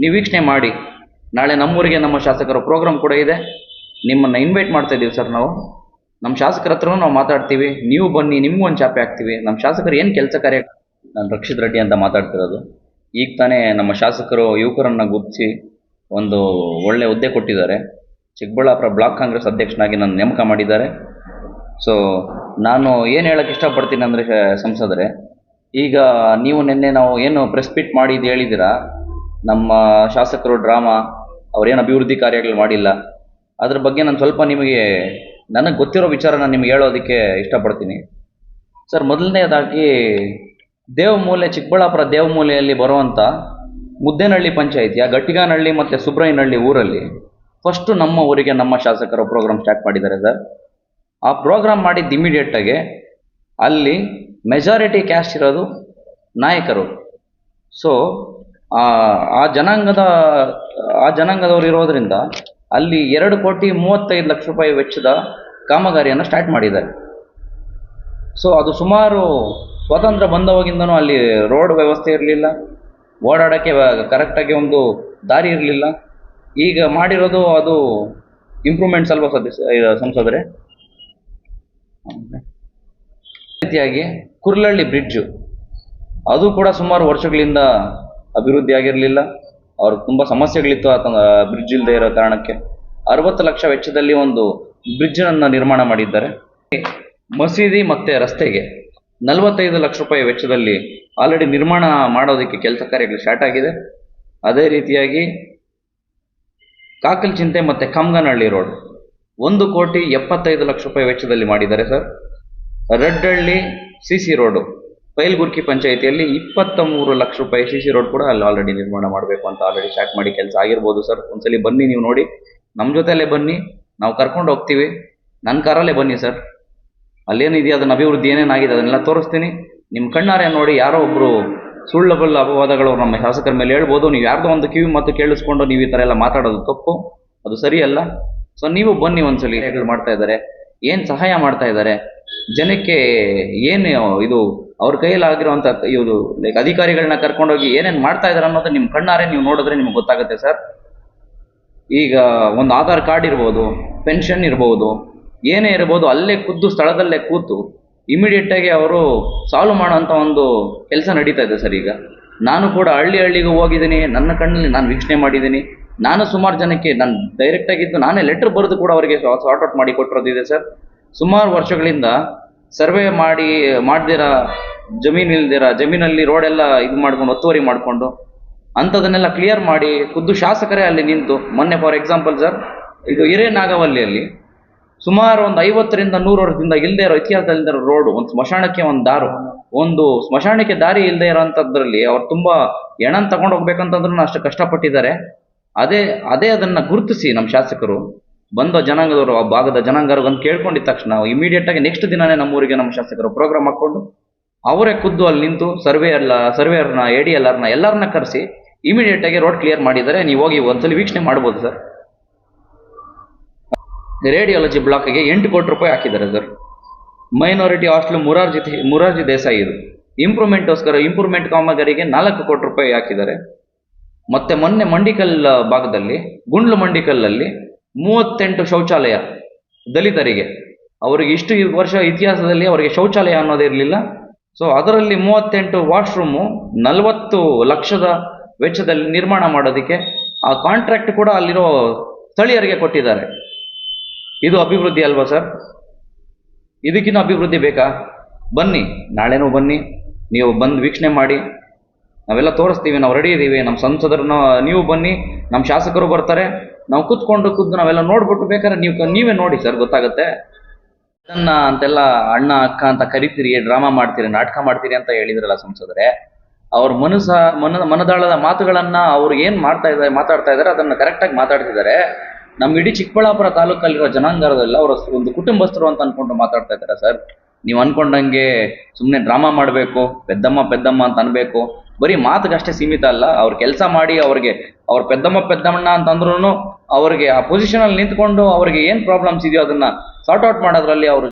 ನೀವು ವೀಕ್ಷಣೆ ಮಾಡಿ. ನಾಳೆ ನಮ್ಮೂರಿಗೆ ನಮ್ಮ ಶಾಸಕರ ಪ್ರೋಗ್ರಾಮ್ ಕೂಡ ಇದೆ. ನಿಮ್ಮನ್ನು ಇನ್ವೈಟ್ ಮಾಡ್ತಾ ಇದ್ದೀವಿ ಸರ್ ನಾವು. ನಮ್ಮ ಶಾಸಕರ ಹತ್ರನೂ ನಾವು ಮಾತಾಡ್ತೀವಿ. ನೀವು ಬನ್ನಿ, ನಿಮಗೂ ಒಂದು ಚಾಪೆ ಹಾಕ್ತೀವಿ. ನಮ್ಮ ಶಾಸಕರು ಏನು ಕೆಲಸ ಕಾರ್ಯ ನಾನು ರಕ್ಷಿತ್ ರೆಡ್ಡಿ ಅಂತ ಮಾತಾಡ್ತಿರೋದು. ಈಗ ತಾನೇ ನಮ್ಮ ಶಾಸಕರು ಯುವಕರನ್ನು ಗುರುತಿಸಿ ಒಂದು ಒಳ್ಳೆ ಹುದ್ದೆ ಕೊಟ್ಟಿದ್ದಾರೆ. ಚಿಕ್ಕಬಳ್ಳಾಪುರ ಬ್ಲಾಕ್ ಕಾಂಗ್ರೆಸ್ ಅಧ್ಯಕ್ಷನಾಗಿ ನನ್ನ ನೇಮಕ ಮಾಡಿದ್ದಾರೆ. ಸೊ ನಾನು ಏನು ಹೇಳಕ್ಕೆ ಇಷ್ಟಪಡ್ತೀನಿ ಅಂದರೆ, ಸಂಸದರೇ, ಈಗ ನೀವು ನಿನ್ನೆ ನಾವು ಏನು ಪ್ರೆಸ್ ಮೀಟ್ ಮಾಡಿ ಹೇಳಿದ್ದೀರಾ ನಮ್ಮ ಶಾಸಕರು ಡ್ರಾಮಾ, ಅವ್ರೇನು ಅಭಿವೃದ್ಧಿ ಕಾರ್ಯಗಳು ಮಾಡಿಲ್ಲ. ಅದ್ರ ಬಗ್ಗೆ ನಾನು ಸ್ವಲ್ಪ ನಿಮಗೆ, ನನಗೆ ಗೊತ್ತಿರೋ ವಿಚಾರ ನಾನು ನಿಮ್ಗೆ ಹೇಳೋದಕ್ಕೆ ಇಷ್ಟಪಡ್ತೀನಿ. ಸರ್ ಮೊದಲನೇದಾಗಿ ದೇವಮೂಲೆ, ಚಿಕ್ಕಬಳ್ಳಾಪುರ ದೇವಮೂಲೆಯಲ್ಲಿ ಬರುವಂಥ ಮುದ್ದೇನಹಳ್ಳಿ ಪಂಚಾಯಿತಿಯ ಗಟ್ಟಿಗಾನಹಳ್ಳಿ ಮತ್ತು ಸುಬ್ರಯ್ಯನಹಳ್ಳಿ ಊರಲ್ಲಿ ಫಸ್ಟು ನಮ್ಮ ಊರಿಗೆ ನಮ್ಮ ಶಾಸಕರು ಪ್ರೋಗ್ರಾಮ್ ಸ್ಟಾರ್ಟ್ ಮಾಡಿದ್ದಾರೆ ಸರ್. ಆ ಪ್ರೋಗ್ರಾಮ್ ಮಾಡಿದ್ದು ಇಮಿಡಿಯೇಟಾಗಿ ಅಲ್ಲಿ ಮೆಜಾರಿಟಿ ಕ್ಯಾಸ್ಟ್ ಇರೋದು ನಾಯಕರು. ಸೊ ಆ ಆ ಜನಾಂಗದ, ಆ ಜನಾಂಗದವರು ಇರೋದ್ರಿಂದ ಅಲ್ಲಿ ಎರಡು ಕೋಟಿ ಮೂವತ್ತೈದು ಲಕ್ಷ ರೂಪಾಯಿ ವೆಚ್ಚದ ಕಾಮಗಾರಿಯನ್ನು ಸ್ಟಾರ್ಟ್ ಮಾಡಿದ್ದಾರೆ. ಸೊ ಅದು ಸುಮಾರು ಸ್ವಾತಂತ್ರ್ಯ ಬಂದವಾಗಿಂದನೂ ಅಲ್ಲಿ ರೋಡ್ ವ್ಯವಸ್ಥೆ ಇರಲಿಲ್ಲ, ಓಡಾಡೋಕ್ಕೆ ಕರೆಕ್ಟಾಗಿ ಒಂದು ದಾರಿ ಇರಲಿಲ್ಲ. ಈಗ ಮಾಡಿರೋದು ಅದು ಇಂಪ್ರೂವ್ಮೆಂಟ್ಸ್ ಅಲ್ವಾ ಸದ್ಯ ಸಂಸದರೇ? ರೀತಿಯಾಗಿ ಕುರ್ಲಹಳ್ಳಿ ಬ್ರಿಡ್ಜು ಅದು ಕೂಡ ಸುಮಾರು ವರ್ಷಗಳಿಂದ ಅಭಿವೃದ್ಧಿ ಆಗಿರಲಿಲ್ಲ. ಅವ್ರ ತುಂಬ ಸಮಸ್ಯೆಗಳಿತ್ತು ಆ ಬ್ರಿಡ್ಜ್ ಇಲ್ಲದೆ ಇರೋ ಕಾರಣಕ್ಕೆ. ಅರವತ್ತು ಲಕ್ಷ ವೆಚ್ಚದಲ್ಲಿ ಒಂದು ಬ್ರಿಡ್ಜನ್ನು ನಿರ್ಮಾಣ ಮಾಡಿದ್ದಾರೆ. ಮಸೀದಿ ಮತ್ತು ರಸ್ತೆಗೆ ನಲವತ್ತೈದು ಲಕ್ಷ ರೂಪಾಯಿ ವೆಚ್ಚದಲ್ಲಿ ಆಲ್ರೆಡಿ ನಿರ್ಮಾಣ ಮಾಡೋದಕ್ಕೆ ಕೆಲಸ ಕಾರ್ಯಗಳು ಸ್ಟಾರ್ಟ್ ಆಗಿದೆ. ಅದೇ ರೀತಿಯಾಗಿ ಕಾಕಲ್ ಚಿಂತೆ ಮತ್ತು ಕಮ್ಗನಹಳ್ಳಿ ರೋಡ್ ಒಂದು ಕೋಟಿ ಎಪ್ಪತ್ತೈದು ಲಕ್ಷ ರೂಪಾಯಿ ವೆಚ್ಚದಲ್ಲಿ ಮಾಡಿದ್ದಾರೆ sir Raddalli C C road Bailgurki ಪಂಚಾಯಿತಿಯಲ್ಲಿ ಇಪ್ಪತ್ತ ಮೂರು ಲಕ್ಷ ರೂಪಾಯಿ ಸಿ ಸಿ ರೋಡ್ ಕೂಡ ಅಲ್ಲಿ ಆಲ್ರೆಡಿ ನಿರ್ಮಾಣ ಮಾಡಬೇಕು ಅಂತ ಆಲ್ರೆಡಿ ಸ್ಟಾರ್ಟ್ ಮಾಡಿ ಕೆಲಸ ಆಗಿರ್ಬೋದು ಸರ್ ಒಂದ್ಸಲಿ ಬನ್ನಿ ನೀವು ನೋಡಿ. ನಮ್ಮ ಜೊತೆಲೇ ಬನ್ನಿ. ನಾವು ಕರ್ಕೊಂಡು ಹೋಗ್ತೀವಿ. ನನ್ನ ಕಾರಲ್ಲೇ ಬನ್ನಿ ಸರ್ ಅಲ್ಲೇನಿದೆಯೋ ಅದನ್ನ ಅಭಿವೃದ್ಧಿ ಏನೇನಾಗಿದೆ ಅದನ್ನೆಲ್ಲ ತೋರಿಸ್ತೀನಿ. ನಿಮ್ಮ ಕಣ್ಣಾರೆ ನೋಡಿ ಯಾರೋ ಒಬ್ಬರು ಸುಳ್ಳಬಲ್ಲ ಅಪವಾದಗಳು ನಮ್ಮ ಶಾಸಕರ ಮೇಲೆ ಹೇಳ್ಬೋದು. ನೀವು ಯಾರ್ದೋ ಒಂದು ಕಿವಿ ಮತ್ತು ಕೇಳಿಸ್ಕೊಂಡು ನೀವು ಈ ಥರ ಎಲ್ಲ ಮಾತಾಡೋದು ತಪ್ಪು. ಅದು ಸರಿಯಲ್ಲ. ಸೊ ನೀವು ಬನ್ನಿ ಒಂದ್ಸಲಿ. ಮಾಡ್ತಾ ಇದ್ದಾರೆ ಏನು ಸಹಾಯ ಮಾಡ್ತಾ ಇದ್ದಾರೆ? ಜನಕ್ಕೆ ಏನು ಇದು ಅವ್ರ ಕೈಯಲ್ಲಿ ಆಗಿರುವಂಥ ಇವರು ಲೈಕ್ ಅಧಿಕಾರಿಗಳನ್ನ ಕರ್ಕೊಂಡೋಗಿ ಏನೇನು ಮಾಡ್ತಾ ಇದ್ದಾರೆ ಅನ್ನೋದು ನಿಮ್ಮ ಕಣ್ಣಾರೆ ನೀವು ನೋಡಿದ್ರೆ ನಿಮ್ಗೆ ಗೊತ್ತಾಗುತ್ತೆ ಸರ್. ಈಗ ಒಂದು ಆಧಾರ್ ಕಾರ್ಡ್ ಇರ್ಬೋದು, ಪೆನ್ಷನ್ ಇರ್ಬೋದು, ಏನೇ ಇರ್ಬೋದು ಅಲ್ಲೇ ಖುದ್ದು ಸ್ಥಳದಲ್ಲೇ ಕೂತು ಇಮಿಡಿಯೇಟಾಗಿ ಅವರು ಸಾಲ್ವ್ ಮಾಡೋಂಥ ಒಂದು ಕೆಲಸ ನಡೀತಾ ಇದೆ ಸರ್ ಈಗ. ನಾನು ಕೂಡ ಹಳ್ಳಿ ಹಳ್ಳಿಗೂ ಹೋಗಿದ್ದೀನಿ, ನನ್ನ ಕಣ್ಣಲ್ಲಿ ನಾನು ವೀಕ್ಷಣೆ ಮಾಡಿದ್ದೀನಿ. ನಾನು ಸುಮಾರು ಜನಕ್ಕೆ ನಾನು ಡೈರೆಕ್ಟಾಗಿದ್ದು ನಾನೇ ಲೆಟ್ರ್ ಬರೆದು ಕೂಡ ಅವರಿಗೆ ಸಾರ್ಟ್ ಔಟ್ ಮಾಡಿ ಕೊಟ್ಟಿರೋದಿದೆ ಸರ್. ಸುಮಾರು ವರ್ಷಗಳಿಂದ ಸರ್ವೆ ಮಾಡಿ, ಮಾಡ್ದಿರ ಜಮೀನು ಇಲ್ದಿರ, ಜಮೀನಲ್ಲಿ ರೋಡೆಲ್ಲ ಇದು ಮಾಡ್ಕೊಂಡು, ಒತ್ತುವರಿ ಮಾಡಿಕೊಂಡು ಅಂಥದನ್ನೆಲ್ಲ ಕ್ಲಿಯರ್ ಮಾಡಿ, ಖುದ್ದು ಶಾಸಕರೇ ಅಲ್ಲಿ ನಿಂತು, ಮೊನ್ನೆ ಫಾರ್ ಎಕ್ಸಾಂಪಲ್ ಸರ್ ಇದು ಹಿರೇನಾಗವಲ್ಲಿಯಲ್ಲಿ ಸುಮಾರು ಒಂದು ಐವತ್ತರಿಂದ ನೂರು ವರ್ಷದಿಂದ ಇಲ್ಲದೆ ಇರೋ ಇತಿಹಾಸದಲ್ಲಿ ಇರೋ ರೋಡು ಒಂದು ಸ್ಮಶಾನಕ್ಕೆ ಒಂದು ದಾರು, ಒಂದು ಸ್ಮಶಾನಕ್ಕೆ ದಾರಿ ಇಲ್ಲದೆ ಇರೋಂಥದ್ರಲ್ಲಿ ಅವ್ರು ತುಂಬ ಎಣನ್ ತಗೊಂಡು ಹೋಗ್ಬೇಕಂತಂದ್ರೂ ಅಷ್ಟು ಕಷ್ಟಪಟ್ಟಿದ್ದಾರೆ. ಅದೇ ಅದೇ ಅದನ್ನ ಗುರುತಿಸಿ ನಮ್ಮ ಶಾಸಕರು. ಬಂದ ಜನಾಂಗದವರು, ಆ ಭಾಗದ ಜನಾಂಗರು ಬಂದು ಕೇಳ್ಕೊಂಡಿದ್ದ ತಕ್ಷಣ ಇಮಿಡಿಯೇಟ್ ಆಗಿ ನೆಕ್ಸ್ಟ್ ದಿನನೇ ನಮ್ಮ ಊರಿಗೆ ನಮ್ಮ ಶಾಸಕರು ಪ್ರೋಗ್ರಾಮ್ ಹಾಕೊಂಡು ಅವರೇ ಖುದ್ದು ಅಲ್ಲಿ ನಿಂತು ಸರ್ವೆ ಎಲ್ಲ ಸರ್ವೇಯರ್ನ ಎ ಡಿ ಎಲ್ ಎಲ್ಲರನ್ನ ಕರೆಸಿ ಇಮಿಡಿಯೇಟ್ ಆಗಿ ರೋಡ್ ಕ್ಲಿಯರ್ ಮಾಡಿದ್ದಾರೆ ನೀವು ಹೋಗಿ ಒಂದ್ಸಲಿ ವೀಕ್ಷಣೆ ಮಾಡ್ಬೋದು ಸರ್ ರೇಡಿಯಾಲಜಿ ಬ್ಲಾಕ್ಗೆ ಎಂಟು ಕೋಟಿ ರೂಪಾಯಿ ಹಾಕಿದ್ದಾರೆ sir minority hostel Morarji Morarji Desai ಇದು. ಇಂಪ್ರೂವ್ಮೆಂಟ್ಗೋಸ್ಕರ ಇಂಪ್ರೂವ್ಮೆಂಟ್ ಕಾಮಗಾರಿಗೆ ನಾಲ್ಕು ಕೋಟಿ ರೂಪಾಯಿ ಹಾಕಿದ್ದಾರೆ. ಮತ್ತೆ ಮೊನ್ನೆ ಮಂಡಿಕಲ್ ಭಾಗದಲ್ಲಿ ಗುಂಡ್ಲು ಮಂಡಿಕಲ್ಲಲ್ಲಿ ಮೂವತ್ತೆಂಟು ಶೌಚಾಲಯ ದಲಿತರಿಗೆ. ಅವರಿಗೆ ಇಷ್ಟು ವರ್ಷ ಇತಿಹಾಸದಲ್ಲಿ ಅವರಿಗೆ ಶೌಚಾಲಯ ಅನ್ನೋದು ಇರಲಿಲ್ಲ. ಸೊ ಅದರಲ್ಲಿ ಮೂವತ್ತೆಂಟು ವಾಶ್ರೂಮು ನಲವತ್ತು ಲಕ್ಷದ ವೆಚ್ಚದಲ್ಲಿ ನಿರ್ಮಾಣ ಮಾಡೋದಕ್ಕೆ ಆ ಕಾಂಟ್ರಾಕ್ಟ್ ಕೂಡ ಅಲ್ಲಿರೋ ಸ್ಥಳೀಯರಿಗೆ ಕೊಟ್ಟಿದ್ದಾರೆ. ಇದು ಅಭಿವೃದ್ಧಿ ಅಲ್ವಾ ಸರ್? ಇದಕ್ಕಿಂತ ಅಭಿವೃದ್ಧಿ ಬೇಕಾ? ಬನ್ನಿ, ನಾಳೆನೂ ಬನ್ನಿ, ನೀವು ಬಂದು ವೀಕ್ಷಣೆ ಮಾಡಿ. ನಾವೆಲ್ಲ ತೋರಿಸ್ತೀವಿ, ನಾವು ರೆಡಿ ಇದ್ದೀವಿ ನಮ್ಮ ಸಂಸದರನ್ನ ನೀವು ಬನ್ನಿ, ನಮ್ಮ ಶಾಸಕರು ಬರ್ತಾರೆ. ನಾವು ಕೂತ್ಕೊಂಡು ನಾವು ನಾವೆಲ್ಲ ನೋಡ್ಬಿಟ್ಟು ಬೇಕಾದ್ರೆ ನೀವು ನೀವೇ ನೋಡಿ ಸರ್, ಗೊತ್ತಾಗುತ್ತೆ. ಅದನ್ನ ಅಂತೆಲ್ಲ ಅಣ್ಣ, ಅಕ್ಕ ಅಂತ ಕರಿತೀರಿ ಡ್ರಾಮಾ ಮಾಡ್ತೀರಿ, ನಾಟಕ ಮಾಡ್ತೀರಿ ಅಂತ ಹೇಳಿದ್ರಲ್ಲ ಸಂಸದರೇ, ಅವ್ರ ಮನಸ್ಸ ಮನ, ಮನದಾಳದ ಮಾತುಗಳನ್ನ ಅವ್ರು ಏನ್ ಮಾಡ್ತಾ ಇದ್ದಾರೆ, ಮಾತಾಡ್ತಾ ಇದ್ದಾರೆ, ಅದನ್ನ ಕರೆಕ್ಟಾಗಿ ಮಾತಾಡ್ತಿದ್ದಾರೆ. ನಮ್ಮ ಇಡೀ ಚಿಕ್ಕಬಳ್ಳಾಪುರ ತಾಲೂಕಲ್ಲಿರೋ ಜನಾಂಗರದಲ್ಲ ಅವರ ಒಂದು ಕುಟುಂಬಸ್ಥರು ಅಂತ ಅನ್ಕೊಂಡು ಮಾತಾಡ್ತಾ ಇದ್ದಾರೆ ಸರ್. ನೀವು ಅನ್ಕೊಂಡಂಗೆ ಸುಮ್ಮನೆ ಡ್ರಾಮಾ ಮಾಡಬೇಕು, ಪೆದ್ದಮ್ಮ ಪೆದ್ದಮ್ಮ ಅಂತ ಅನ್ಬೇಕು. ಬರೀ ಮಾತಿಗಷ್ಟೇ ಸೀಮಿತ ಅಲ್ಲ, ಅವ್ರ ಕೆಲಸ ಮಾಡಿ ಅವ್ರಿಗೆ, ಅವ್ರ ಪೆದ್ದಮ್ಮ ಪೆದ್ದಮ್ಮಣ್ಣ ಅಂತಂದ್ರೂ ಅವ್ರಿಗೆ ಆ ಪೊಸಿಷನಲ್ಲಿ ನಿಂತ್ಕೊಂಡು ಅವ್ರಿಗೆ ಏನು ಪ್ರಾಬ್ಲಮ್ಸ್ ಇದೆಯೋ ಅದನ್ನ ಸಾರ್ಟ್ ಔಟ್ ಮಾಡೋದ್ರಲ್ಲಿ ಅವರು